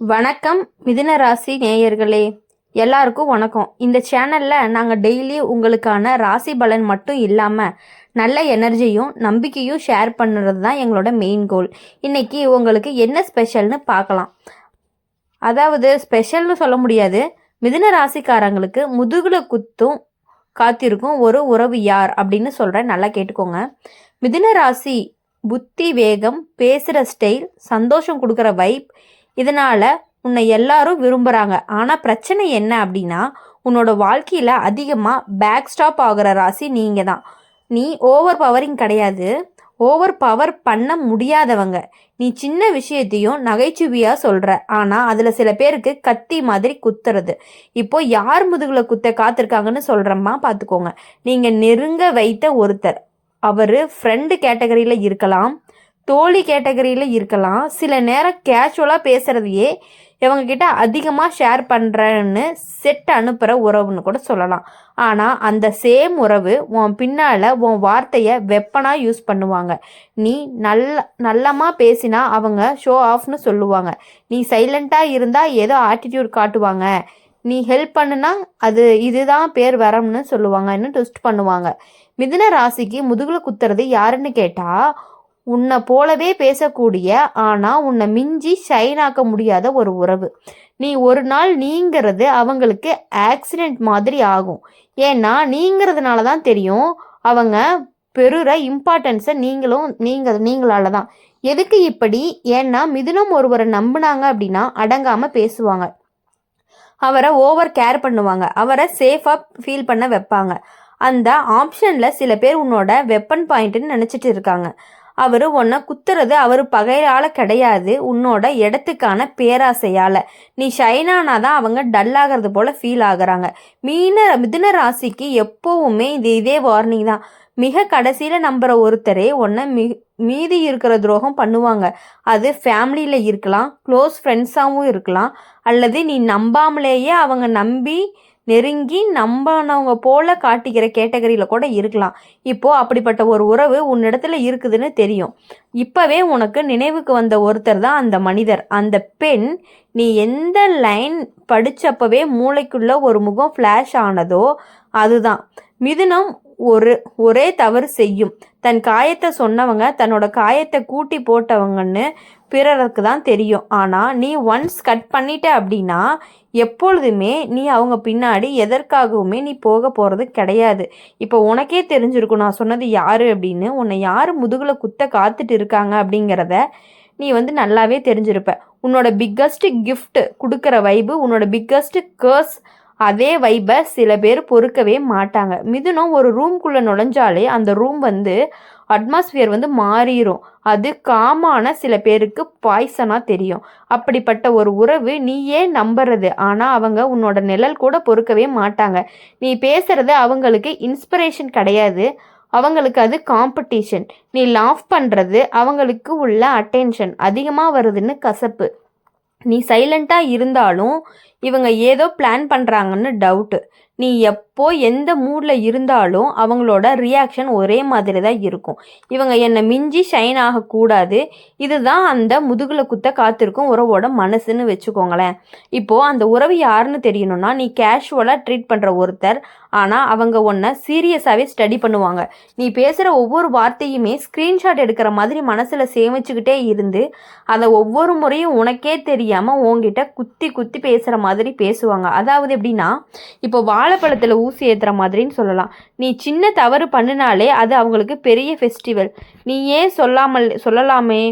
வணக்கம் மிதுன ராசி நேயர்களே. எல்லாருக்கும் வணக்கம். இந்த சேனலில் நாங்கள் டெய்லி உங்களுக்கான ராசி பலன் மட்டும் இல்லாமல் நல்ல எனர்ஜியும் நம்பிக்கையும் ஷேர் பண்ணுறது தான் எங்களோட மெயின் கோல் இன்னைக்கு உங்களுக்கு என்ன ஸ்பெஷல்னு பார்க்கலாம். அதாவது ஸ்பெஷல்னு சொல்ல முடியாது. மிதுன ராசிக்காரங்களுக்கு முதுகுல குத்தும் காத்திருக்கும் ஒரு உறவு யார் அப்படின்னு சொல்கிறேன் நல்லா கேட்டுக்கோங்க. மிதுன ராசி புத்தி வேகம் பேசுகிற ஸ்டைல் சந்தோஷம் கொடுக்குற வைப் இதனால் உன்னை எல்லாரும் விரும்புகிறாங்க ஆனால் பிரச்சனை என்ன அப்படின்னா உன்னோட வாழ்க்கையில் அதிகமாக பேக் ஸ்டாப் ஆகிற ராசி நீங்கள் தான் நீ ஓவர் பவரிங் கிடையாது. ஓவர் பவர் பண்ண முடியாதவங்க. நீ சின்ன விஷயத்தையும் நகைச்சுவையாக சொல்கிற ஆனால் அதில் சில பேருக்கு கத்தி மாதிரி குத்துறது. இப்போ யார் முதுகில் குத்த காத்திருக்காங்கன்னு சொல்கிறம்மா பார்த்துக்கோங்க நீங்கள் நெருங்க வைத்த ஒருத்தர். அவர் ஃப்ரெண்டு கேட்டகரியில் இருக்கலாம். தோழி கேட்டகரியில் இருக்கலாம். சில நேரம் கேஷுவலாக பேசுகிறதையே இவங்க கிட்ட அதிகமாக ஷேர் பண்ணுறேன்னு செட் அனுப்புகிற உறவுன்னு கூட சொல்லலாம். ஆனால் அந்த சேம் உறவு உன் பின்னால் உன் வார்த்தையை வெப்பனாக யூஸ் பண்ணுவாங்க. நீ நல்ல நல்லமாக பேசினா அவங்க ஷோ ஆஃப்னு சொல்லுவாங்க. நீ சைலண்ட்டாக இருந்தால் ஏதோ ஆட்டிடியூட் காட்டுவாங்க. நீ ஹெல்ப் பண்ணுனா அது இதுதான் பேர் வரம்னு சொல்லுவாங்கன்னு ட்விஸ்ட் பண்ணுவாங்க? மிதுன ராசிக்கு முதுகில் குத்துறது யாருன்னு கேட்டால் உன்னை போலவே பேசக்கூடிய ஆனால் உன்னை மிஞ்சி ஷைனாக்க முடியாத ஒரு உறவு. நீ ஒரு நாள் நீங்கிறது அவங்களுக்கு ஆக்சிடெண்ட் மாதிரி ஆகும். ஏன்னா நீங்கிறதுனால தான் தெரியும் அவங்க பெறுற இம்பார்ட்டன்ஸை நீங்களும் நீங்கள் நீங்களால தான் எதுக்கு இப்படி? ஏன்னா மிதுனம் ஒருவரை நம்பினாங்க அப்படின்னா அடங்காமல் பேசுவாங்க. அவரை ஓவர் கேர் பண்ணுவாங்க. அவரை சேஃபாக ஃபீல் பண்ண வைப்பாங்க. அந்த ஆப்ஷனில் சில பேர் உன்னோட வெப்பன் பாயிண்ட்டுன்னு நினச்சிட்டு இருக்காங்க. அவர் உன்னை குத்துறது அவர் பகையால் கிடையாது உன்னோட இடத்துக்கான பேராசையால். நீ ஷைனானா தான் அவங்க டல் ஆகிறது போல் ஃபீல் ஆகுறாங்க. மீன மிதுன ராசிக்கு எப்போவுமே இது இதே வார்னிங் தான். மிக கடைசியில் நம்புகிற ஒருத்தரே உன்னை மி மீதி இருக்கிற துரோகம் பண்ணுவாங்க. அது ஃபேமிலியில் இருக்கலாம் க்ளோஸ் ஃப்ரெண்ட்ஸாகவும் இருக்கலாம். அல்லது நீ நம்பாமலேயே அவங்க நம்பி நெருங்கி நம்பினவங்க போல காட்டிக்கிற கேட்டகரியில் கூட இருக்கலாம். இப்போது அப்படிப்பட்ட ஒரு உறவு உன்னிடத்துல இருக்குதுன்னு தெரியும். இப்போவே உனக்கு நினைவுக்கு வந்த ஒருத்தர் தான் அந்த மனிதர். அந்த பெண் நீ எந்த லைன் படித்தப்பவே மூளைக்குள்ள ஒரு முகம் ஃப்ளாஷ் ஆனதோ அதுதான். மிதுனம் ஒரு ஒரே தவறு செய்யும். தன் காயத்தை சொன்னவங்க தன்னோட காயத்தை கூட்டி போட்டவங்கன்னு பிறருக்கு தான் தெரியும். ஆனால் நீ ஒன்ஸ் கட் பண்ணிட்ட அப்படின்னா எப்பொழுதுமே நீ அவங்க பின்னாடி எதற்காகவுமே நீ போக போகிறது கிடையாது. இப்போ உனக்கே தெரிஞ்சிருக்கும் நான் சொன்னது யார் அப்படின்னு. உன்னை யார் முதுகில் குத்த காத்துட்டு இருக்காங்க அப்படிங்கிறத நீ வந்து நல்லாவே தெரிஞ்சிருப்ப. உன்னோட பிக்கஸ்ட் கிஃப்ட் கொடுக்குற வைபு உன்னோட பிக்கஸ்ட் கேர்ஸ் அதே வைப்பை சில பேர் பொறுக்கவே மாட்டாங்க. மிதுனம் ஒரு ரூம்குள்ளே நுழைஞ்சாலே அந்த ரூம் வந்து அட்மாஸ்பியர் வந்து மாறிடும் அது காமான சில பேருக்கு பாய்சனாக தெரியும். அப்படிப்பட்ட ஒரு உறவு நீயே நம்புறது. ஆனால் அவங்க உன்னோட நிழல் கூட பொறுக்கவே மாட்டாங்க. நீ பேசுறது அவங்களுக்கு இன்ஸ்பிரேஷன் கிடையாது. அவங்களுக்கு அது காம்படிஷன் நீ லாஃப் பண்ணுறது அவங்களுக்கு உள்ள அட்டென்ஷன் அதிகமாக வருதுன்னு கசப்பு. நீ சைலண்ட்டாக இருந்தாலும் இவங்க ஏதோ பிளான் பண்ணுறாங்கன்னு டவுட்டு நீ எப்போ எந்த மூடில் இருந்தாலும் அவங்களோட ரியாக்ஷன் ஒரே மாதிரி தான் இருக்கும். இவங்க என்னை மிஞ்சி ஷைன் ஆகக்கூடாது. இதுதான் அந்த முதுகில் குத்த காத்திருக்கும் உறவோட மனசுன்னு வச்சுக்கோங்களேன். இப்போது அந்த உறவு யாருன்னு தெரியணும்னா நீ கேஷுவலாக ட்ரீட் பண்ணுற ஒருத்தர் ஆனால் அவங்க ஒன்றை சீரியஸாகவே ஸ்டடி பண்ணுவாங்க. நீ பேசுகிற ஒவ்வொரு வார்த்தையுமே ஸ்க்ரீன்ஷாட் எடுக்கிற மாதிரி மனசில் சேமிச்சுக்கிட்டே இருந்து அதை ஒவ்வொரு முறையும் உனக்கே தெரியாமல் உங்ககிட்ட குத்தி குத்தி பேசுகிற மாதிரி மாதிரி பேசுவாங்க. அதாவது எப்படின்னா இப்போ வாழைப்பழத்தில் ஊசி ஏற்றுற மாதிரின்னு சொல்லலாம். நீ சின்ன தவறு பண்ணினாலே அது அவங்களுக்கு பெரிய ஃபெஸ்டிவல் நீ ஏன் சொல்லாமல் சொல்லலாமே?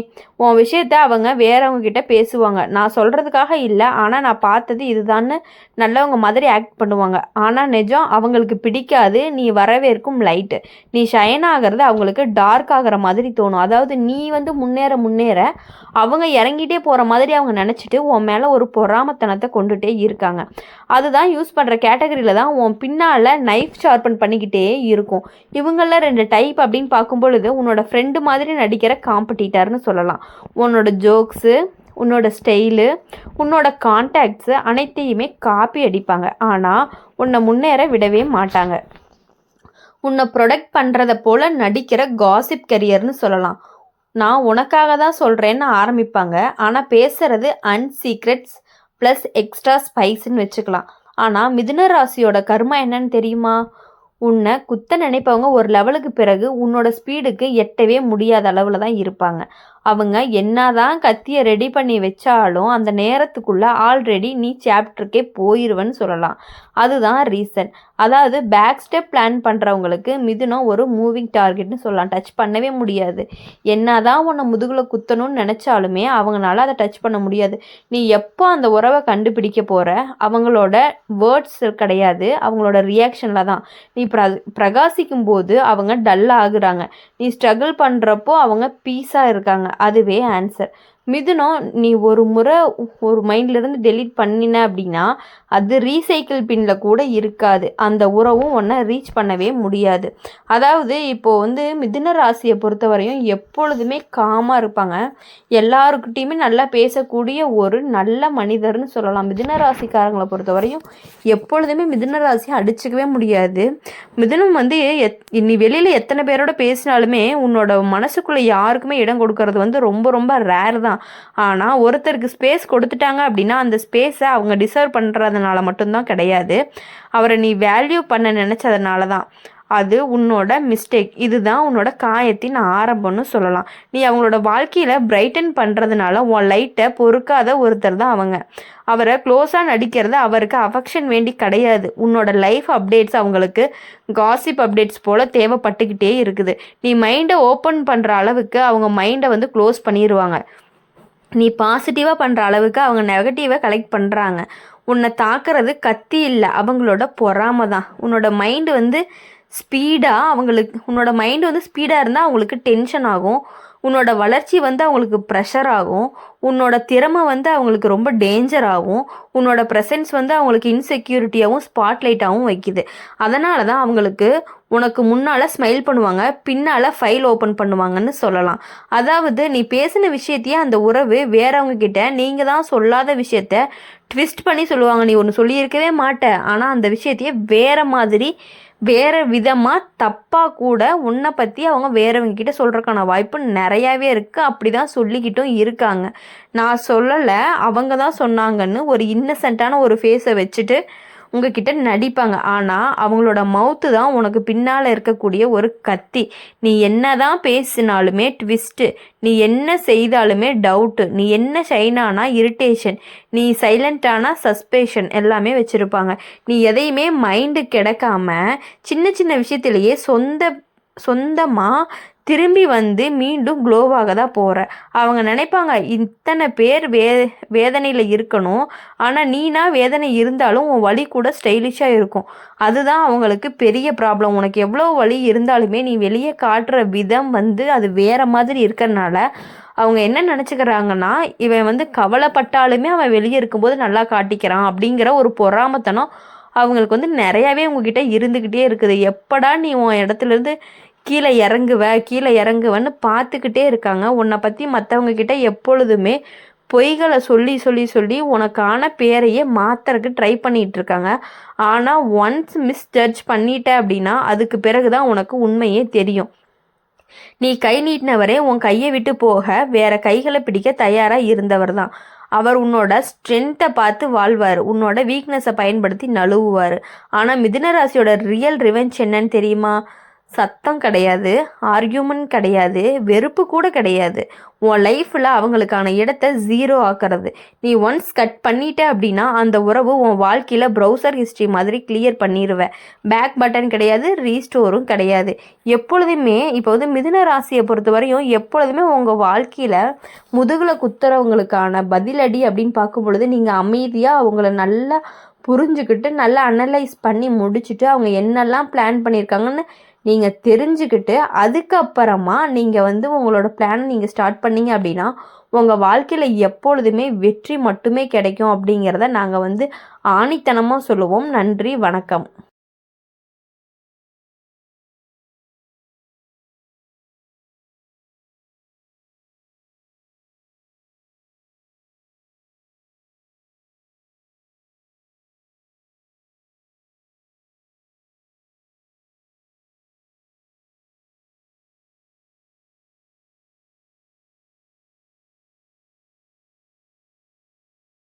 உன் விஷயத்த அவங்க வேறவங்க கிட்ட பேசுவாங்க. நான் சொல்கிறதுக்காக இல்லை ஆனால் நான் பார்த்தது இதுதான்னு நல்லவங்க மாதிரி ஆக்ட் பண்ணுவாங்க. ஆனால் நிஜம் அவங்களுக்கு பிடிக்காது நீ வரவேற்கும் லைட்டு நீ ஷைன் ஆகிறது அவங்களுக்கு டார்க் ஆகிற மாதிரி தோணும். அதாவது நீ வந்து முன்னேற முன்னேற அவங்க இறங்கிட்டே போகிற மாதிரி அவங்க நினச்சிட்டு உன் மேலே ஒரு பொறாமத்தனத்தை கொண்டுட்டே இருக்காங்க. அதுதான் யூஸ் பண்ணுற கேட்டகரியில் தான் உன் பின்னால் நைஃப் ஷார்பன் பண்ணிக்கிட்டே இருக்கும். இவங்களில் ரெண்டு டைப் அப்படின்னு பார்க்கும் பொழுது உன்னோட ஃப்ரெண்டு மாதிரி நடிக்கிற காம்படிட்டர்னு சொல்லலாம். உன்னோட ஜோக்ஸு உன்னோட ஸ்டைலு உன்னோட கான்டாக்ட்ஸு அனைத்தையுமே காப்பி அடிப்பாங்க. ஆனால் உன்னை முன்னேற விடவே மாட்டாங்க. உன்னை ப்ரொடக்ட் பண்ணுறத போல் நடிக்கிற காசிப் கரியர்னு சொல்லலாம். நான் உனக்காக தான் சொல்கிறேன்னு ஆரம்பிப்பாங்க. ஆனால் பேசுகிறது அன்சீக்ரெட்ஸ் ப்ளஸ் எக்ஸ்ட்ரா ஸ்பைஸ்ன்னு வச்சுக்கலாம். ஆனால் மிதுன ராசியோட கர்மா என்னன்னு தெரியுமா? உன்னை குத்த நினைப்பவங்க ஒரு லெவலுக்கு பிறகு உன்னோட ஸ்பீடுக்கு எட்டவே முடியாத அளவில் தான் இருப்பாங்க. அவங்க என்னதான் கத்தியை ரெடி பண்ணி வச்சாலும் அந்த நேரத்துக்குள்ள ஆல்ரெடி நீ சாப்டருக்கே போயிடுவேன்னு சொல்லலாம். அதுதான் ரீசன் அதாவது பேக் ஸ்டெப் பிளான் பண்ணுறவங்களுக்கு மிதுனம் ஒரு மூவிங் டார்கெட்னு சொல்லலாம். டச் பண்ணவே முடியாது. என்ன தான் உன்னை முதுகில் குத்தணும்னு நினச்சாலுமே அவங்களால அதை டச் பண்ண முடியாது. நீ எப்போ அந்த உறவை கண்டுபிடிக்க போகிற அவங்களோட வேர்ட்ஸ் கிடையாது. அவங்களோட ரியாக்ஷனில் தான். நீ ப்ர பிரகாசிக்கும் போது அவங்க டல்லாகிறாங்க ஆகுறாங்க. நீ ஸ்ட்ரகிள் பண்ணுறப்போ அவங்க பீஸாக இருக்காங்க. அதுவே ஆன்சர் மிதுனம் நீ ஒரு முறை ஒரு மைண்ட்லேருந்து டெலீட் பண்ணின அப்படின்னா அது ரீசைக்கிள் பின்னில் கூட இருக்காது. அந்த உறவும் ஒன்றை ரீச் பண்ணவே முடியாது. அதாவது இப்போது வந்து மிதுன ராசியை பொறுத்தவரையும் எப்பொழுதுமே காமாக இருப்பாங்க. எல்லாருக்கிட்டையுமே நல்லா பேசக்கூடிய ஒரு நல்ல மனிதர்னு சொல்லலாம். மிதுன ராசிக்காரங்களை பொறுத்தவரையும் எப்பொழுதுமே மிதுன ராசியை அடிச்சுக்கவே முடியாது. மிதுனம் வந்து எத் நீ வெளியில் எத்தனை பேரோட பேசினாலுமே உன்னோட மனசுக்குள்ளே யாருக்குமே இடம் கொடுக்கறது வந்து ரொம்ப ரொம்ப ரேர் தான். ஆனால் ஒருத்தருக்கு ஸ்பேஸ் கொடுத்துட்டாங்க அப்படின்னா அந்த ஸ்பேஸை அவங்க டிசர்வ் பண்ணுறதுனால மட்டும்தான் கிடையாது. அவரை நீ வேல்யூ பண்ண நினச்சதுனால தான் அது உன்னோட மிஸ்டேக் இதுதான் உன்னோட காயத்தின் ஆரம்பம்னு சொல்லலாம். நீ அவங்களோட வாழ்க்கையில் பிரைட்டன் பண்ணுறதுனால உன் லைட்டை பொறுக்காத ஒருத்தர் தான் அவங்க. அவரை க்ளோஸாக நடிக்கிறது அவருக்கு அஃபெக்ஷன் வேண்டி கிடையாது. உன்னோட லைஃப் அப்டேட்ஸ் அவங்களுக்கு காசிப் அப்டேட்ஸ் போல் தேவைப்பட்டுக்கிட்டே இருக்குது. நீ மைண்டை ஓப்பன் பண்ணுற அளவுக்கு அவங்க மைண்டை வந்து க்ளோஸ் பண்ணிடுவாங்க நீ பாசிட்டிவாக பண்ணுற அளவுக்கு அவங்க நெகட்டிவை கலெக்ட் பண்ணுறாங்க உன்னை தாக்குறது கத்தி இல்லை. அவங்களோட பொறாமை தான் உன்னோட மைண்டு வந்து ஸ்பீடாக அவங்களுக்கு உன்னோட மைண்டு வந்து ஸ்பீடாக இருந்தால் அவங்களுக்கு டென்ஷன் ஆகும். உன்னோட வளர்ச்சி வந்து அவங்களுக்கு ப்ரெஷர் ஆகும். உன்னோட திறமை வந்து அவங்களுக்கு ரொம்ப டேஞ்சர் ஆகும். உன்னோட ப்ரெசன்ஸ் வந்து அவங்களுக்கு இன்செக்யூரிட்டியாகவும் ஸ்பாட்லைட்டாகவும் வைக்குது. அதனால தான் அவங்களுக்கு உனக்கு முன்னால் ஸ்மைல் பண்ணுவாங்க பின்னால் ஃபைல் ஓப்பன் பண்ணுவாங்கன்னு சொல்லலாம். அதாவது நீ பேசின விஷயத்தையே அந்த உறவு வேறவங்க கிட்ட நீங்கள் தான் சொல்லாத விஷயத்த ட்விஸ்ட் பண்ணி சொல்லுவாங்க. நீ ஒன்று சொல்லியிருக்கவே மாட்ட. ஆனால் அந்த விஷயத்தையே வேற மாதிரி வேறு விதமாக தப்பாக கூட உன்னை பற்றி அவங்க வேறவங்க கிட்ட சொல்கிறக்கான வாய்ப்பு நிறையாவே இருக்குது அப்படி தான் சொல்லிக்கிட்டும் இருக்காங்க. நான் சொல்லலை. அவங்க தான் சொன்னாங்கன்னு ஒரு இன்னசென்ட்டான ஒரு ஃபேஸை வச்சுட்டு உங்ககிட்ட நடிப்பாங்க. ஆனால் அவங்களோட மவுத்து தான் உனக்கு பின்னால் இருக்கக்கூடிய ஒரு கத்தி. நீ என்ன தான் பேசினாலுமே ட்விஸ்ட்டு நீ என்ன செய்தாலுமே டவுட்டு நீ என்ன ஷைனானா இரிட்டேஷன் நீ சைலண்ட்டானா சஸ்பேஷன் எல்லாமே வச்சுருப்பாங்க. நீ எதையுமே மைண்டு கிடக்காம சின்ன சின்ன விஷயத்திலேயே சொந்த சொந்தமாக திரும்பி வந்து மீண்டும் க்ளோவாக தான் போகிற அவங்க நினைப்பாங்க இத்தனை பேர் வே வேதனையில் இருக்கணும். ஆனால் நீனா வேதனை இருந்தாலும் உன் வழி கூட ஸ்டைலிஷாக இருக்கும். அதுதான் அவங்களுக்கு பெரிய ப்ராப்ளம் உனக்கு எவ்வளோ வழி இருந்தாலுமே நீ வெளியே காட்டுற விதம் வந்து அது வேறு மாதிரி இருக்கிறனால அவங்க என்ன நினச்சிக்கிறாங்கன்னா இவன் வந்து கவலைப்பட்டாலுமே அவன் வெளியே இருக்கும்போது நல்லா காட்டிக்கிறான் அப்படிங்கிற ஒரு பொறாமத்தனம் அவங்களுக்கு வந்து நிறையாவே உங்ககிட்ட இருந்துக்கிட்டே இருக்குது. எப்படா நீ உன் இடத்துலேருந்து கீழே இறங்குவ கீழே இறங்குவன்னு பார்த்துக்கிட்டே இருக்காங்க. உன்னை பற்றி மற்றவங்க கிட்ட எப்பொழுதுமே பொய்களை சொல்லி சொல்லி சொல்லி உனக்கான பேரையே மாற்றுறதுக்கு ட்ரை பண்ணிகிட்டு இருக்காங்க. ஆனால் ஒன்ஸ் மிஸ் ஜட்ஜ் பண்ணிட்ட அப்படின்னா அதுக்கு பிறகு தான் உனக்கு உண்மையே தெரியும். நீ கை நீட்டினவரே உன் கையை விட்டு போக வேற கைகளை பிடிக்க தயாராக இருந்தவர் தான். அவர் உன்னோட ஸ்ட்ரென்த்தை பார்த்து வாழ்வார். உன்னோட வீக்னஸை பயன்படுத்தி நழுவுவார். ஆனால் மிதுனராசியோட ரியல் ரிவெஞ்ச் என்னன்னு தெரியுமா? சத்தம் கிடையாது ஆர்கியூமெண்ட் கிடையாது வெறுப்பு கூட கிடையாது. உன் லைஃப்பில் அவங்களுக்கான இடத்த ஜீரோ ஆக்கிறது. நீ ஒன்ஸ் கட் பண்ணிட்ட அப்படின்னா அந்த உறவு உன் வாழ்க்கையில் ப்ரௌசர் ஹிஸ்ட்ரி மாதிரி கிளியர் பண்ணிடுவேன் பேக் பட்டன் கிடையாது ரீஸ்டோரும் கிடையாது. எப்பொழுதுமே இப்போ வந்து மிதுன ராசியை பொறுத்த வரையும் எப்பொழுதுமே உங்கள் வாழ்க்கையில் முதுகில் குத்துறவங்களுக்கான பதிலடி அப்படின்னு பார்க்கும் பொழுது நீங்கள் அமைதியாக அவங்கள நல்லா புரிஞ்சுக்கிட்டு நல்லா அனலைஸ் பண்ணி முடிச்சுட்டு அவங்க என்னெல்லாம் பிளான் பண்ணியிருக்காங்கன்னு நீங்கள் தெரிஞ்சுக்கிட்டு அதுக்கப்புறமா நீங்கள் வந்து உங்களோட பிளானை நீங்கள் ஸ்டார்ட் பண்ணீங்க அப்படின்னா உங்கள் வாழ்க்கையில் எப்பொழுதுமே வெற்றி மட்டுமே கிடைக்கும் அப்படிங்கிறத நாங்கள் வந்து ஆணித்தனமாக சொல்லுவோம். நன்றி வணக்கம்.